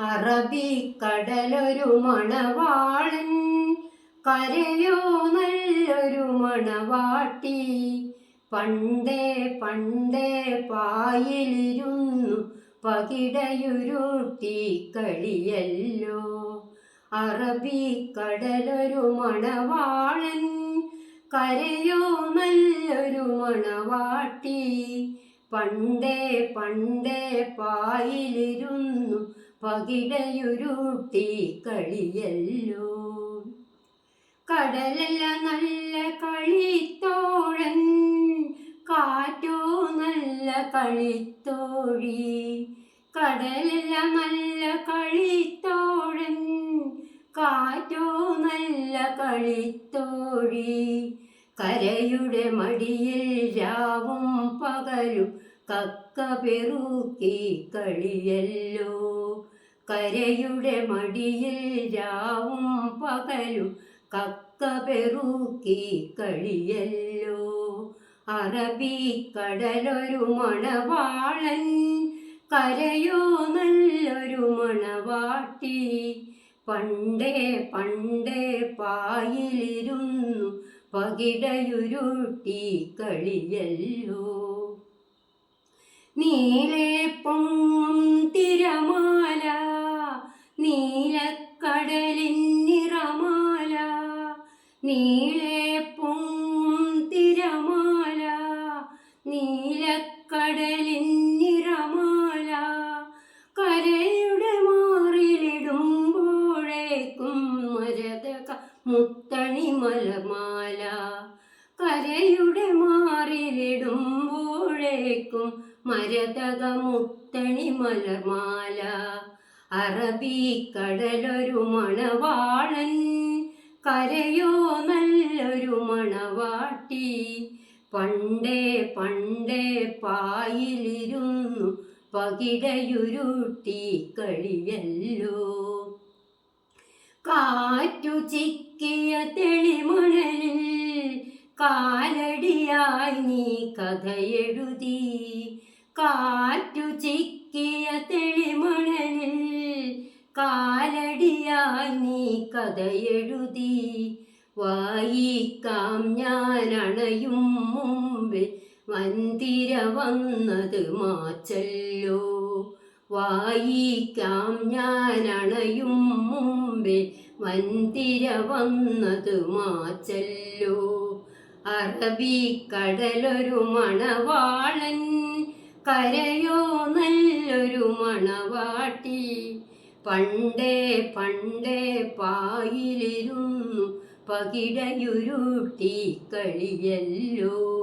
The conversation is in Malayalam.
അറബിക്കടലൊരു മണവാളൻ കരയോ നല്ലൊരു മണവാട്ടി. പണ്ടേ പണ്ടേ പായിലിരുന്നു പകിടയുരുട്ടി കളിയല്ലോ. അറബിക്കടലൊരു മണവാളൻ കരയോ നല്ലൊരു മണവാട്ടി. പണ്ടേ പണ്ടേ പായിലിരുന്നു പകിടയുരുട്ടി കളിയല്ലോ. കടലല്ല നല്ല കളിത്തോഴൻ കാറ്റോ നല്ല കളിത്തോഴി. കടലല്ല നല്ല കളിത്തോഴൻ കാറ്റോ നല്ല കളിത്തോഴി. കരയുടെ മടിയിൽ രാവും പകലും കക്ക പെറുക്കി കളിയല്ലോ. കരയുടെ മടിയിൽ രാവും പകലും കക്ക പെറുക്കി കളിയല്ലോ അറബിക്കടലൊരു മണവാളൻ കരയോ നല്ലൊരു മണവാട്ടി. പണ്ടേ പണ്ടേ പായിലിരുന്നു പകിടയുരുട്ടി കളിയല്ലോ. പൊങ്ങും തിരമാല നീലക്കടലിൻ നിറമാല നീളെ തിരമാല നീലക്കടലിൻ നിറമാല. കരയുടെ മാറിലിടുമ്പോഴേക്കും മരതക മുത്തണി മലമാല കരയുടെ മാറിലിടുമ്പോഴേക്കും മരതക മുത്തണി അറബി കടലൊരു മണവാളൻ കരയോ നല്ലൊരു മണവാട്ടി. പണ്ടേ പണ്ടേ പായിലിരുന്നു പകിടയുരുട്ടി കളിയല്ലോ. കാറ്റു ചിക്കിയ തെളിമണലിൽ കാലടിയായി നീ കഥയെഴുതി. കാറ്റു ചിക്കിയ തെളിമണലിൽ കാലടിയായി നീ കഥയെഴുതി. വായിക്കാം ഞാൻ അണയും മുമ്പ് വന്തിര വന്നത് മാച്ചല്ലോ. വായിക്കാം ഞാൻ അണയും മുമ്പേ വന്തിര വന്നത് മാച്ചല്ലോ. അറബിക്കടലൊരു മണവാളൻ കരയോ നല്ലൊരു മണവാട്ടി. പണ്ടേ പണ്ടേ പായിലിരുന്നു പകിടയുരുട്ടി കളിയല്ലോ.